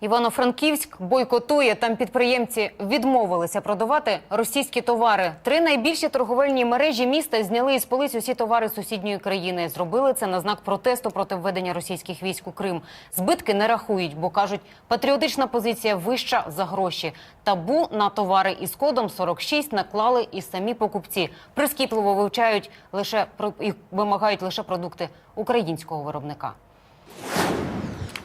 Івано-Франківськ бойкотує. Там підприємці відмовилися продавати російські товари. Три найбільші торговельні мережі міста зняли із полиць усі товари сусідньої країни. Зробили це на знак протесту проти введення російських військ у Крим. Збитки не рахують, бо кажуть, патріотична позиція вища за гроші. Табу на товари із кодом 46 наклали і самі покупці. Прискіпливо вивчають лише і вимагають лише продукти українського виробника.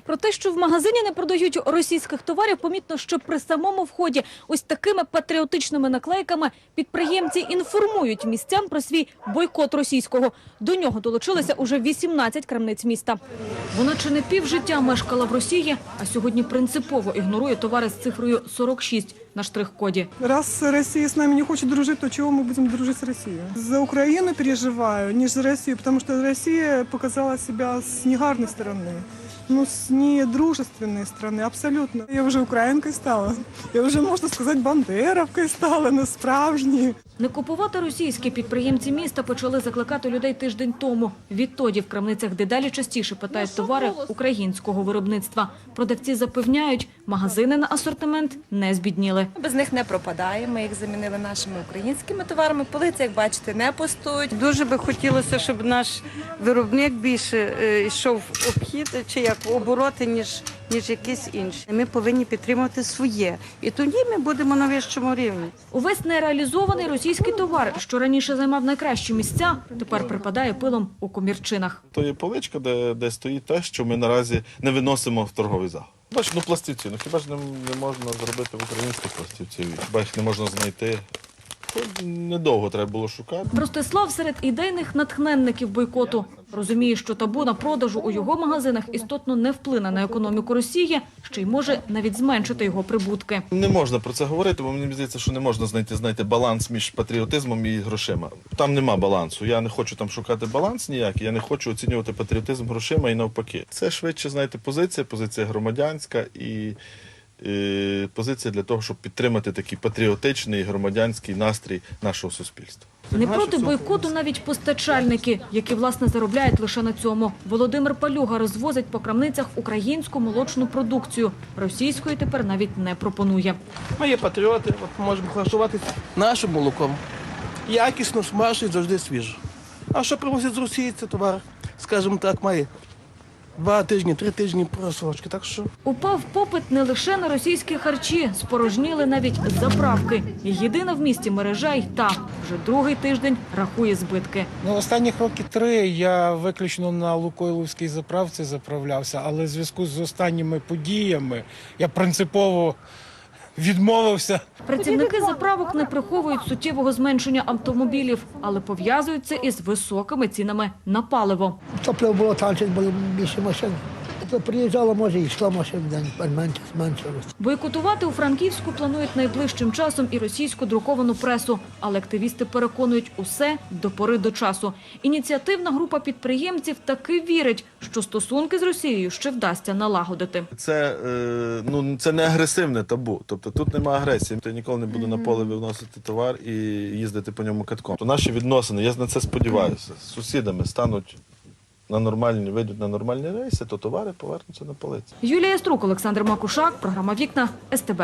Про те, що в магазині не продають російських товарів, помітно, що при самому вході ось такими патріотичними наклейками підприємці інформують містян про свій бойкот російського. До нього долучилися уже 18 крамниць міста. Вона чи не півжиття мешкала в Росії, а сьогодні принципово ігнорує товари з цифрою 46 на штрих-коді. Раз Россия с нами не хочет дружить, то чего мы будем дружить с Россией? За Украину переживаю, не за Россию, потому что Россия показала себя с негарной стороны. Ну, с недружественной стороны, абсолютно. Я уже украинкой стала. Я уже, можно сказать, бандеровкой стала, на справжній. Не купувати російські підприємці міста почали закликати людей тиждень тому. Відтоді в крамницях дедалі частіше питають товари українського виробництва. Продавці запевняють, магазини на асортимент не збідніли. Без них не пропадає. Ми їх замінили нашими українськими товарами. Полиці, як бачите, не пустують. Дуже би хотілося, щоб наш виробник більше е, йшов в обхід чи як в обороти, ніж, ніж якісь інші. Ми повинні підтримувати своє. І тоді ми будемо на вищому рівні. Увесь нереалізований російський товар, що раніше займав найкращі місця, тепер припадає пилом у комірчинах. То є поличка, де, де стоїть те, що ми наразі не виносимо в торговий зал. Бач, ну пластівці, ну хіба ж не, не можна зробити в українських пластівців? Хіба їх не можна знайти? То недовго треба було шукати. Ростислав серед ідейних натхненників бойкоту. Розуміє, що табу на продажу у його магазинах істотно не вплине на економіку Росії, ще й може навіть зменшити його прибутки. Не можна про це говорити, бо мені здається, що не можна знайти знаєте, баланс між патріотизмом і грошима. Там нема балансу. Я не хочу там шукати баланс ніякий, я не хочу оцінювати патріотизм грошима і навпаки. Це швидше, знаєте, позиція, позиція громадянська і. Е, Позиція для того, щоб підтримати такий патріотичний громадянський настрій нашого суспільства. Не проти бойкоту навіть постачальники, які власне заробляють лише на цьому. Володимир Палюга розвозить по крамницях українську молочну продукцію. Російської тепер навіть не пропонує. Ми є патріоти, от можемо харчуватися нашим молоком. Якісно, смачно і завжди свіжо. А що привозять з Росії, це товар, скажімо так, має два тижні, три тижні просрочки. Так що Упав попит не лише на російські харчі, спорожніли навіть заправки. Єдина в місті мережа й та вже другий тиждень рахує збитки. Ну, останніх років три я виключно на Лукойловській заправці заправлявся, але в зв'язку з останніми подіями я принципово відмовився. Працівники заправок не приховують суттєвого зменшення автомобілів, але пов'язують це із високими цінами на паливо. Топливо було танчить, бо більше машин. То приїжджало, може, і йшло машин день, менше зменшилось. Бойкотувати у Франківську планують найближчим часом і російську друковану пресу. Але активісти переконують усе до пори до часу. Ініціативна група підприємців таки вірить, що стосунки з Росією ще вдасться налагодити. Це, е, ну, це не агресивне табу. Тобто тут немає агресії. Я ніколи не буду на поле виносити товар і їздити по ньому катком. То наші відносини, я на це сподіваюся, з сусідами стануть на нормальні, вийдуть на нормальні рейси, то товари повернуться на полиці. Юлія Струк, Олександр Макушак, програма Вікна СТБ.